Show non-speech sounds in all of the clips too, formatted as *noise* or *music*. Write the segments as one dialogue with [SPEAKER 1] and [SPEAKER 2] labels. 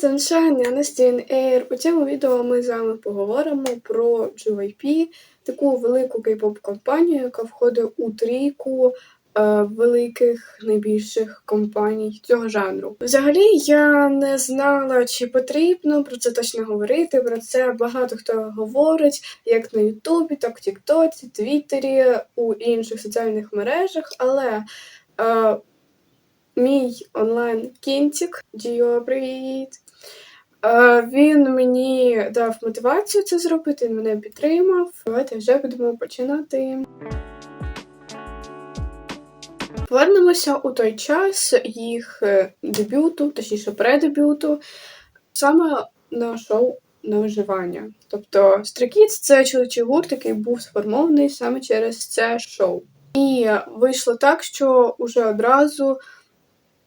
[SPEAKER 1] Привіт, Sunshine, я Настін Ейр. У цьому відео ми з вами поговоримо про JYP, таку велику кей-поп компанію, яка входить у трійку е, великих найбільших компаній цього жанру. Взагалі я не знала, чи потрібно про це точно говорити. Про це багато хто говорить, як на Ютубі, так в Тіктоці, Твіттері, у інших соціальних мережах, але. Е, Мій онлайн кінтік, Діо, привіт. Е, Він мені дав мотивацію це зробити, він мене підтримав. Давайте вже будемо починати. Повернемося у той час їх е, дебюту, точніше предебюту, саме на шоу на виживання. Тобто Stray це чоловічий гурт, який був сформований саме через це шоу. І вийшло так, що уже одразу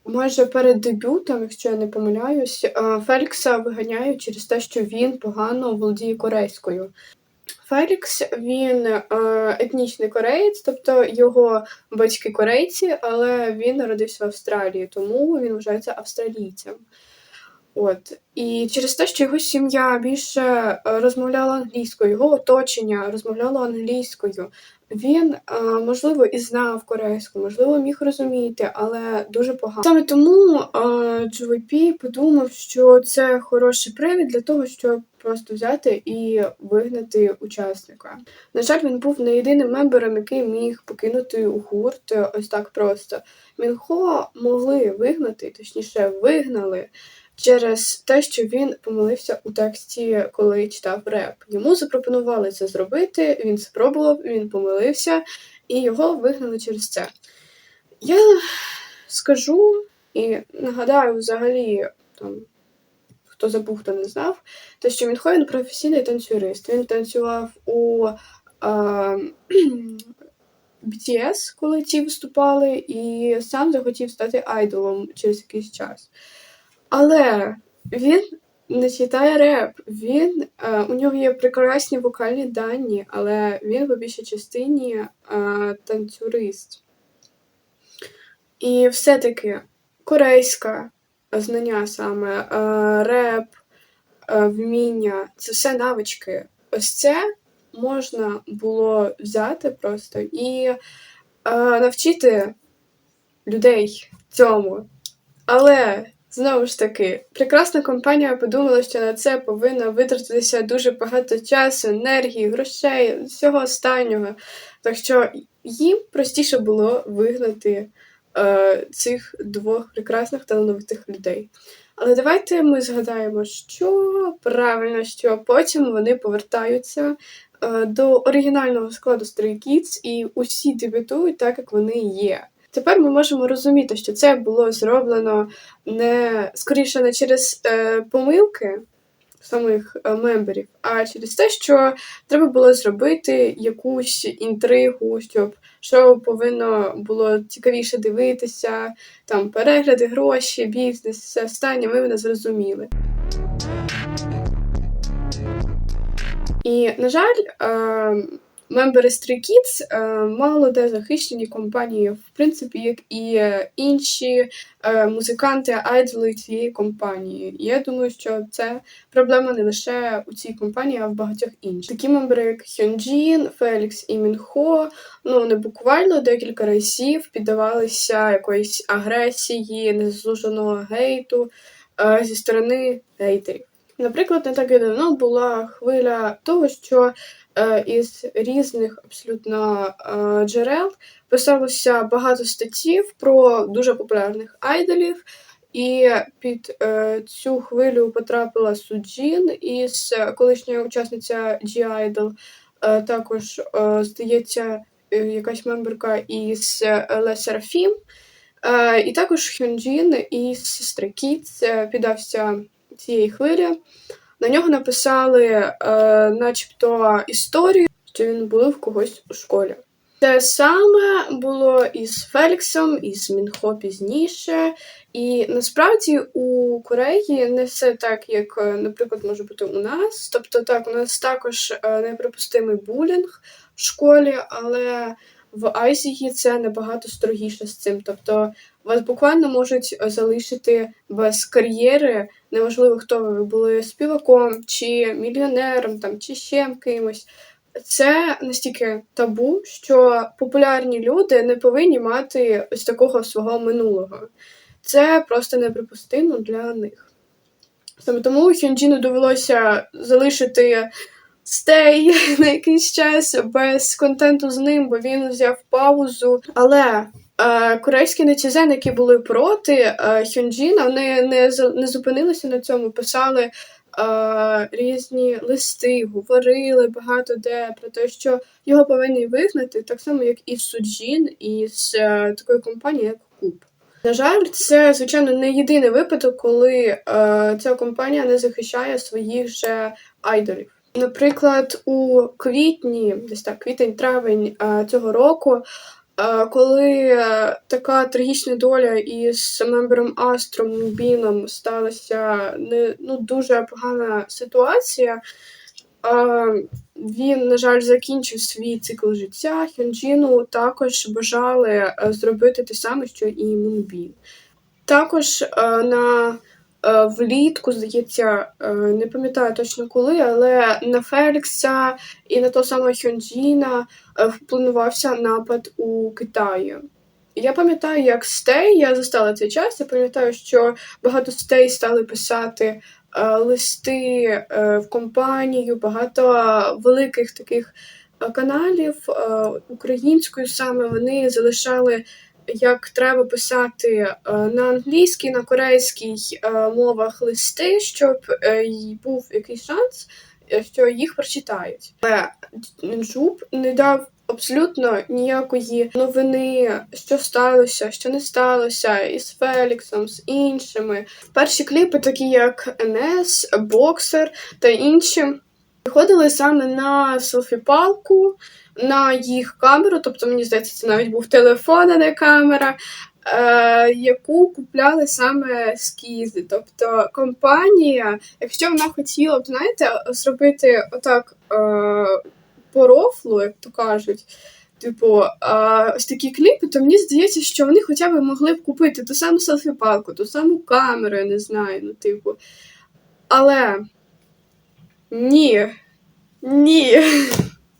[SPEAKER 1] майже перед дебютом, якщо я не помиляюсь, е, Фелікса виганяють через те, що він погано володіє корейською. Фелікс він е, етнічний кореєць, тобто його батьки корейці, але він народився в Австралії, тому він вважається австралійцем. От. І через те, що його сім'я більше е, розмовляла англійською, його оточення розмовляло англійською. Він, е, можливо, і знав корейську, можливо, міг розуміти, але дуже погано. Саме тому JYP подумав, що це хороший привід для того, щоб просто взяти і вигнати учасника. На жаль, він був не єдиним мембером, який міг покинути гурт ось так просто. Мінхо могли вигнати, точніше, вигнали через те, що він помилився у тексті, коли читав реп. Йому запропонували це зробити, він спробував, він помилився, і його вигнали через це. Я скажу і нагадаю взагалі, там, хто забув, хто не знав, те, що Мінхо професійний танцюрист. Він танцював у а, *clears throat* BTS, коли ті виступали, і сам захотів стати айдолом через якийсь час. Але він не читає реп. Він, е, У нього є прекрасні вокальні дані, але він по більшій частині е, танцюрист. І все-таки корейська знання саме, е, реп, е, вміння це все навички. Ось це можна було взяти просто і е, навчити людей цьому. Але Знову ж таки, прекрасна компанія подумала, що на це повинно витратитися дуже багато часу, енергії, грошей, всього останнього. Так що їм простіше було вигнати е, цих двох прекрасних талановитих людей. Але давайте ми згадаємо, що правильно, що потім вони повертаються е, до оригінального складу Stray Kids і усі дебютують так, як вони є. Тепер ми можемо розуміти, що це було зроблено не скоріше не через е, помилки самих е, мемберів, а через те, що треба було зробити якусь інтригу, щоб шоу повинно було цікавіше дивитися, там перегляди, гроші, бізнес, все останнє, ми мене зрозуміли. І, на жаль, е, Мембери Stray е, мало де захищені компанії, в принципі, як і е, інші е, музиканти, айдоли цієї компанії. Я думаю, що це проблема не лише у цій компанії, а в багатьох інших. Такі мембери, як Хьонджін, Фелікс і Мінхо, ну вони буквально декілька разів піддавалися якоїсь агресії, незаслуженого гейту зі сторони гейтерів. Наприклад, не так і давно була хвиля того, що Е, із різних абсолютно е, джерел писалося багато статтів про дуже популярних айдолів. І під е, цю хвилю потрапила Суджін із колишня учасниця G-Idol, е, також, е, здається, е, якась мемберка із Ле Серафім, е, і також Хюнджін із Stray Kids піддався цієї хвилі. На нього написали, е, начебто, історію, що він був в когось у школі. Те саме було із Феліксом, і з Мінхо пізніше. І насправді у Кореї не все так, як, е, наприклад, може бути у нас. Тобто, так, у нас також е, неприпустимий булінг в школі, але в Айзії це набагато строгіше з цим. Тобто вас буквально можуть залишити без кар'єри, неважливо, хто ви були співаком, чи мільйонером, там, чи ще кимось. Це настільки табу, що популярні люди не повинні мати ось такого свого минулого. Це просто неприпустимо для них. Тому Хюнджіну довелося залишити стей *laughs* на якийсь час без контенту з ним, бо він взяв паузу. Але е, корейські нетізени, які були проти е, Хюнджіна, вони не, не зупинилися на цьому, писали е, різні листи, говорили багато де про те, що його повинні вигнати, так само, як і Суджін із е, такої компанії, як Куб. На жаль, це, звичайно, не єдиний випадок, коли е, ця компанія не захищає своїх же айдолів. Наприклад, у квітні, десь так, квітень-травень цього року, коли е, така трагічна доля із мембером Астром Біном сталася не ну, дуже погана ситуація. Він, на жаль, закінчив свій цикл життя. Хюнджіну також бажали е, зробити те саме, що і Мунбін. Також е, на влітку, здається, е, не пам'ятаю точно коли, але на Фелікса і на того самого Хьонджіна е, впланувався напад у Китаї. Я пам'ятаю, як стей, я застала цей час. Я пам'ятаю, що багато стей стали писати е, листи е, в компанію, багато великих таких е, каналів е, українською саме вони залишали як треба писати е, на англійській, на корейській е, мовах листи, щоб е, був якийсь шанс, що їх прочитають. Але Джуб не дав абсолютно ніякої новини, що сталося, що не сталося із Феліксом, з іншими. Перші кліпи, такі як НС, Боксер та інші. Виходили саме на селфі-палку, на їх камеру, тобто, мені здається, це навіть був телефон, а не камера, е, яку купляли саме скізи. Тобто компанія, якщо вона хотіла б, знаєте, зробити отак е, по як то кажуть. Типу, а, ось такі кліпи, то мені здається, що вони хоча б могли б купити ту саму селфі-палку, ту саму камеру, я не знаю, ну, типу. Але ні. Ні.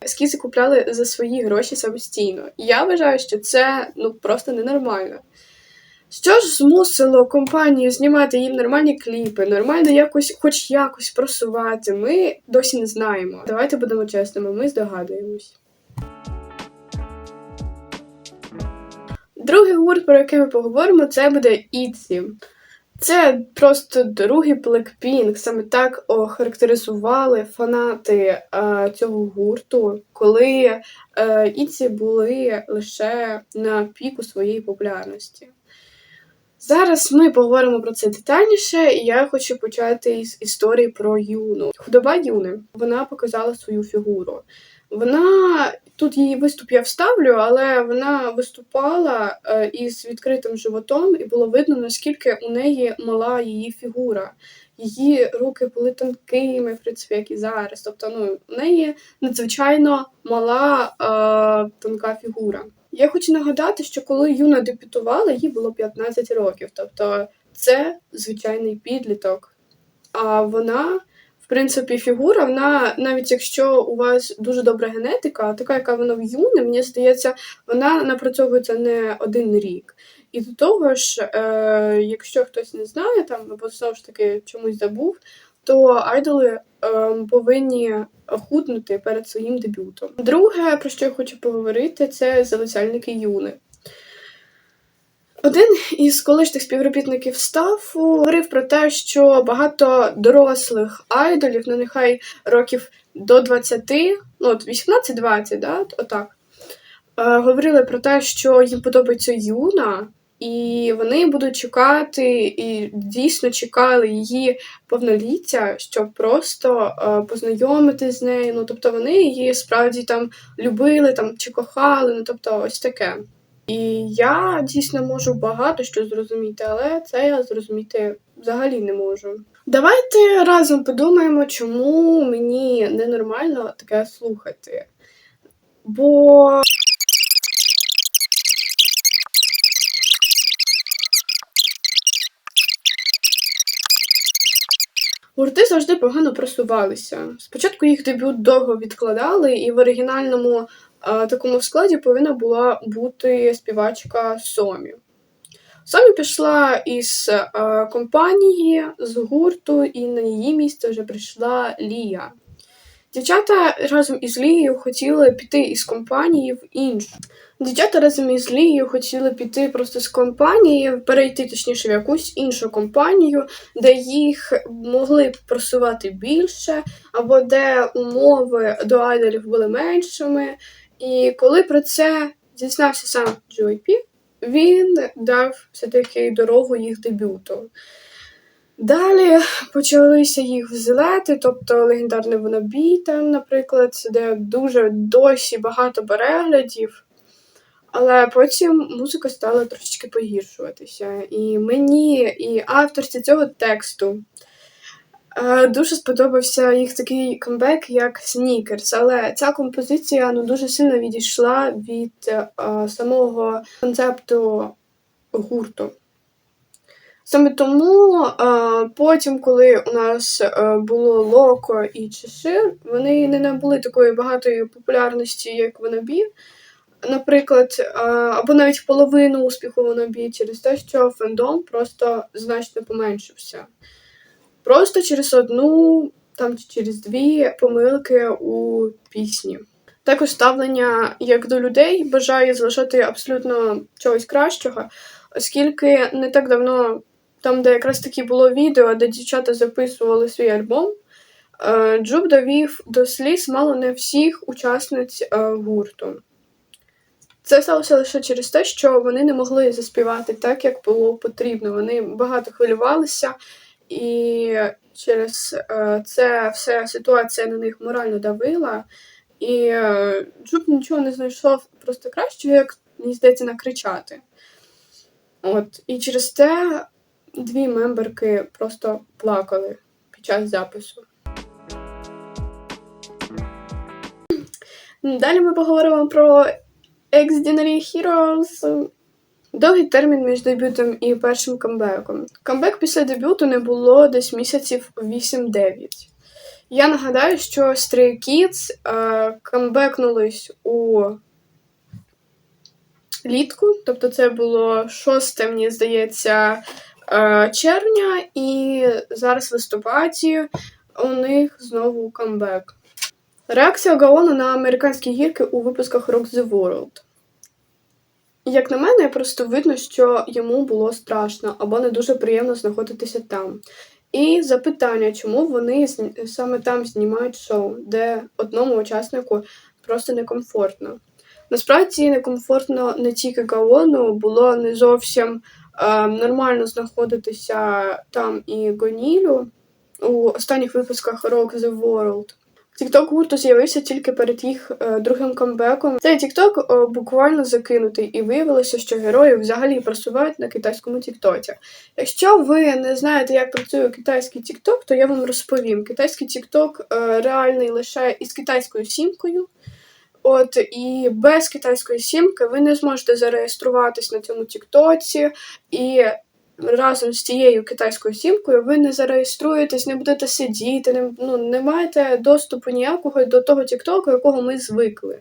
[SPEAKER 1] Ескізи купляли за свої гроші самостійно. Я вважаю, що це ну просто ненормально. Що ж змусило компанію знімати їм нормальні кліпи, нормально якось, хоч якось просувати, ми досі не знаємо. Давайте будемо чесними, ми здогадуємось. Другий гурт, про який ми поговоримо, це буде Іці. Це просто другий Blackpink. Саме так охарактеризували фанати е, цього гурту, коли е, Іці були лише на піку своєї популярності. Зараз ми поговоримо про це детальніше, і я хочу почати із історії про Юну. Худоба Юни вона показала свою фігуру. Вона тут її виступ я вставлю, але вона виступала е, із відкритим животом, і було видно, наскільки у неї мала її фігура. Її руки були тонкими, в принципі, як і зараз. Тобто, ну, у неї надзвичайно мала е, тонка фігура. Я хочу нагадати, що коли Юна дебютувала, їй було 15 років. Тобто, це звичайний підліток. А вона принципі, фігура, вона, навіть якщо у вас дуже добра генетика, така, яка вона в юні, мені здається, вона напрацьовується не один рік. І до того ж, е, якщо хтось не знає там, або знову ж таки чомусь забув, то айдоли е, повинні худнути перед своїм дебютом. Друге, про що я хочу поговорити, це залицяльники юни. Один із колишніх співробітників стафу говорив про те, що багато дорослих айдолів, ну нехай років до 20, ну от 18-20, да, отак, е, говорили про те, що їм подобається юна, і вони будуть чекати, і дійсно чекали її повноліття, щоб просто е, познайомитись з нею. Ну, тобто вони її справді там любили там, чи кохали, ну тобто ось таке. І я дійсно можу багато що зрозуміти, але це я зрозуміти взагалі не можу. Давайте разом подумаємо, чому мені ненормально таке слухати. Бо. Гурти завжди погано просувалися. Спочатку їх дебют довго відкладали, і в оригінальному такому складі повинна була бути співачка Сомі. Сомі пішла із компанії з гурту, і на її місце вже прийшла Лія. Дівчата разом із Лією хотіли піти із компанії в іншу. Дівчата разом із Лією хотіли піти просто з компанії, перейти точніше в якусь іншу компанію, де їх могли б просувати більше, або де умови до айдолів були меншими. І коли про це дізнався сам Джой він дав все-таки дорогу їх дебюту. Далі почалися їх взлети, тобто легендарний Вонобі, там, наприклад, де дуже досі багато переглядів. Але потім музика стала трошечки погіршуватися. І мені, і авторці цього тексту дуже сподобався їх такий камбек, як Sneakers. Але ця композиція ну, дуже сильно відійшла від е, самого концепту гурту. Саме тому е, потім, коли у нас е, було Локо і Чешир, вони не набули такої багатої популярності, як Вонобі. Наприклад, е, або навіть половину успіху Вонобі через те, що фендом просто значно поменшився. Просто через одну, там через дві помилки у пісні. Також ставлення як до людей бажає залишати абсолютно чогось кращого, оскільки не так давно там, де якраз таки було відео, де дівчата записували свій альбом, е, Джуб довів до сліз мало не всіх учасниць е, гурту. Це сталося лише через те, що вони не могли заспівати так, як було потрібно. Вони багато хвилювалися, і через е, це вся ситуація на них морально давила. І Джуб нічого не знайшов просто кращого, як мені здається, накричати. От. І через те дві мемберки просто плакали під час запису. Далі ми поговоримо про Exdinary Heroes. Довгий термін між дебютом і першим камбеком. Камбек після дебюту не було десь місяців 8-9. Я нагадаю, що Stray Kids е, камбекнулись у літку, тобто це було шосте, мені здається, Е, червня, і зараз в листопаді у них знову камбек. Реакція Гаону на американські гірки у випусках Rock the World. Як на мене, просто видно, що йому було страшно або не дуже приємно знаходитися там. І запитання, чому вони саме там знімають шоу, де одному учаснику просто некомфортно. Насправді некомфортно не тільки Гаону, було не зовсім Е, нормально знаходитися там і Гонілю у останніх випусках Rock the World. Тікток гурту з'явився тільки перед їх е, другим камбеком. Цей тікток е, буквально закинутий, і виявилося, що герої взагалі просувають на китайському тіктоці. Якщо ви не знаєте, як працює китайський тікток, то я вам розповім. Китайський тікток е, реальний лише із китайською сімкою. От і без китайської сімки ви не зможете зареєструватись на цьому Тіктоці, і разом з цією китайською сімкою ви не зареєструєтесь, не будете сидіти, не, ну, не маєте доступу ніякого до того Тіктоку, якого ми звикли.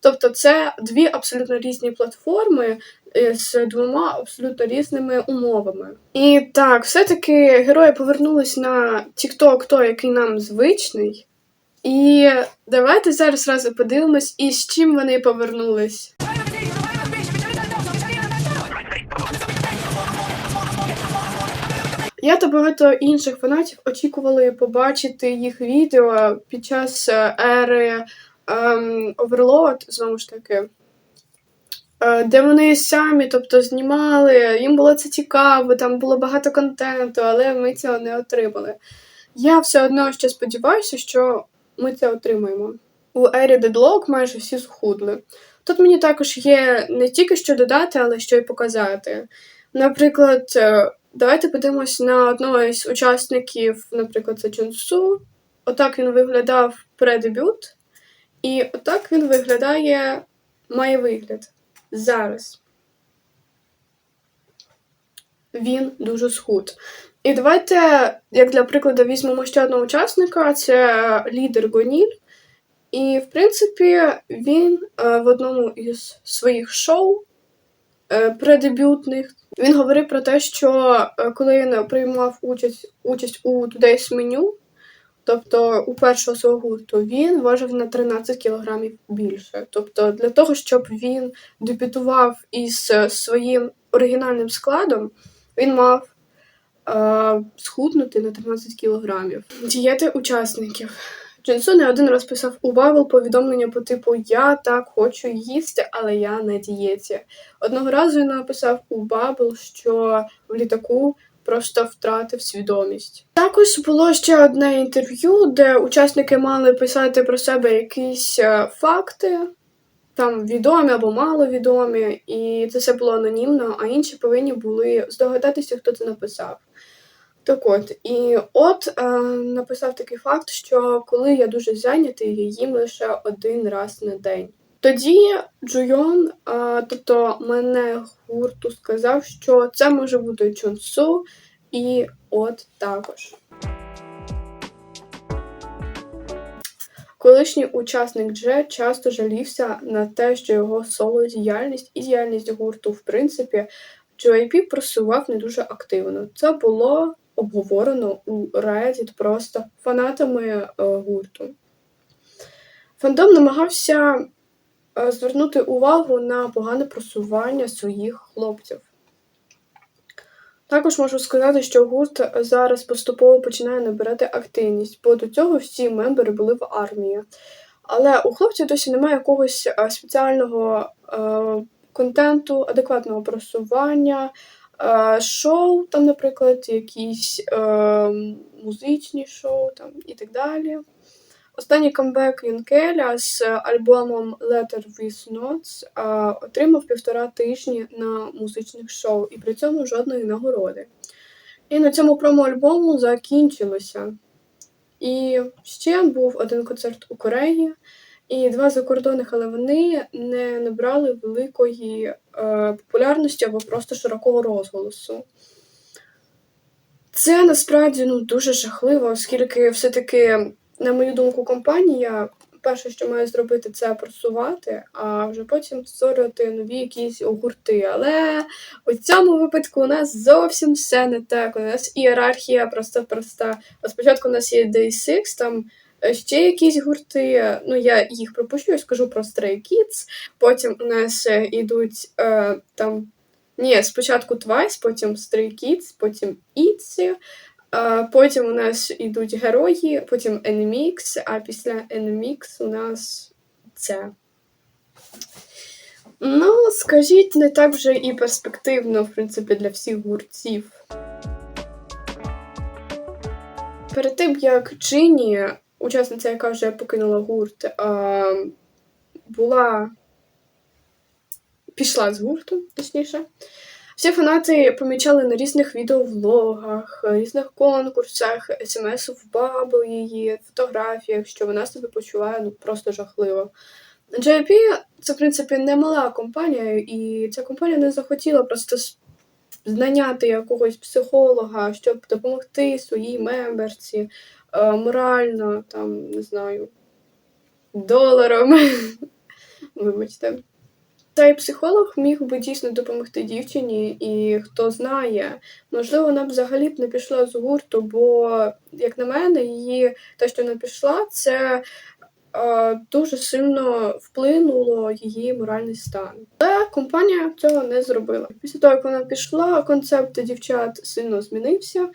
[SPEAKER 1] Тобто це дві абсолютно різні платформи е, з двома абсолютно різними умовами. І так, все-таки герої повернулись на TikTok той, який нам звичний. І давайте зараз разом подивимось, і з чим вони повернулись. Я та багато інших фанатів очікували побачити їх відео під час е, ери ем, Overload, знову ж таки, е, де вони самі тобто, знімали, їм було це цікаво, там було багато контенту, але ми цього не отримали. Я все одно ще сподіваюся, що ми це отримаємо. У ері Deadlock майже всі схудли. Тут мені також є не тільки що додати, але що й показати. Наприклад, е, давайте подивимось на одного із учасників, наприклад, це Чунсу. Отак він виглядав предебют, і отак він виглядає, має вигляд зараз. Він дуже схуд. І давайте, як для прикладу, візьмемо ще одного учасника, це лідер Гоніль. І, в принципі, він е, в одному із своїх шоу е, предебютних він говорив про те, що е, коли він приймав участь, участь у Today's Menu, тобто у першого свого гурту, він важив на 13 кілограмів більше. Тобто, для того, щоб він дебютував із е, своїм оригінальним складом, він мав е, схуднути на 13 кілограмів. Дієти учасників. Джинсу не один раз писав у Бабл повідомлення по типу Я так хочу їсти, але я на дієті. Одного разу він написав у Бабл, що в літаку просто втратив свідомість. Також було ще одне інтерв'ю, де учасники мали писати про себе якісь е, факти, там відомі або маловідомі, і це все було анонімно, а інші повинні були здогадатися, хто це написав. Так от, і от е, написав такий факт, що коли я дуже зайнятий, я їм лише один раз на день. Тоді Джуйон, е, тобто мене гурту, сказав, що це може бути Чонсу, і от також. Колишній учасник Дже часто жалівся на те, що його соло діяльність і діяльність гурту, в принципі, JYP просував не дуже активно. Це було обговорено у Reddit просто фанатами е, гурту. Фандом намагався е, звернути увагу на погане просування своїх хлопців. Також можу сказати, що гурт зараз поступово починає набирати активність, бо до цього всі мембери були в армії. Але у хлопців досі немає якогось е, спеціального е, контенту, адекватного просування, е, шоу, там, наприклад, якісь е, музичні шоу там, і так далі. Останній камбек Юнкеля з альбомом Letter with Notes а, отримав півтора тижні на музичних шоу і при цьому жодної нагороди. І на цьому промо-альбому закінчилося. І ще був один концерт у Кореї і два закордонних, але вони не набрали великої е, популярності або просто широкого розголосу. Це насправді ну, дуже жахливо, оскільки все-таки на мою думку, компанія перше, що має зробити, це просувати, а вже потім створювати нові якісь гурти. Але у цьому випадку у нас зовсім все не так. У нас ієрархія просто проста. Спочатку у нас є Day6, там. Ще якісь гурти, ну я їх пропущу, я скажу про Stray Kids. Потім у нас йдуть е, там. Ні, спочатку Twice, потім Stray Kids, потім ITZY, Потім у нас йдуть герої, потім NMX, а після NMX у нас це. Ну, скажіть, не так вже і перспективно, в принципі, для всіх гуртів. Перед тим, як Джині, учасниця, яка вже покинула гурт, була пішла з гурту, точніше. Всі фанати помічали на різних відеовлогах, різних конкурсах, смс в бабл її, фотографіях, що вона себе почуває ну просто жахливо. JYP – це, в принципі, не мала компанія, і ця компанія не захотіла просто знаняти якогось психолога, щоб допомогти своїй мемберці морально, там, не знаю, доларом. *laughs* Вибачте. Цей психолог міг би дійсно допомогти дівчині, і хто знає, можливо, вона б взагалі б не пішла з гурту, бо, як на мене, її те, що вона пішла, це е, дуже сильно вплинуло її моральний стан. Але компанія цього не зробила. Після того, як вона пішла, концепт дівчат сильно змінився,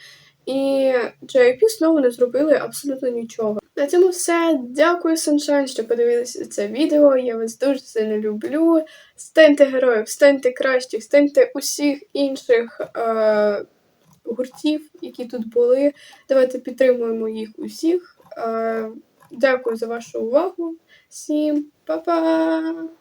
[SPEAKER 1] і JYP знову не зробили абсолютно нічого. На цьому все. Дякую, Sunshine, що подивилися це відео. Я вас дуже сильно люблю. Станьте героїв, станьте кращих, станьте усіх інших е- гуртів, які тут були. Давайте підтримуємо їх усіх. Е- Дякую за вашу увагу. Всім па-па!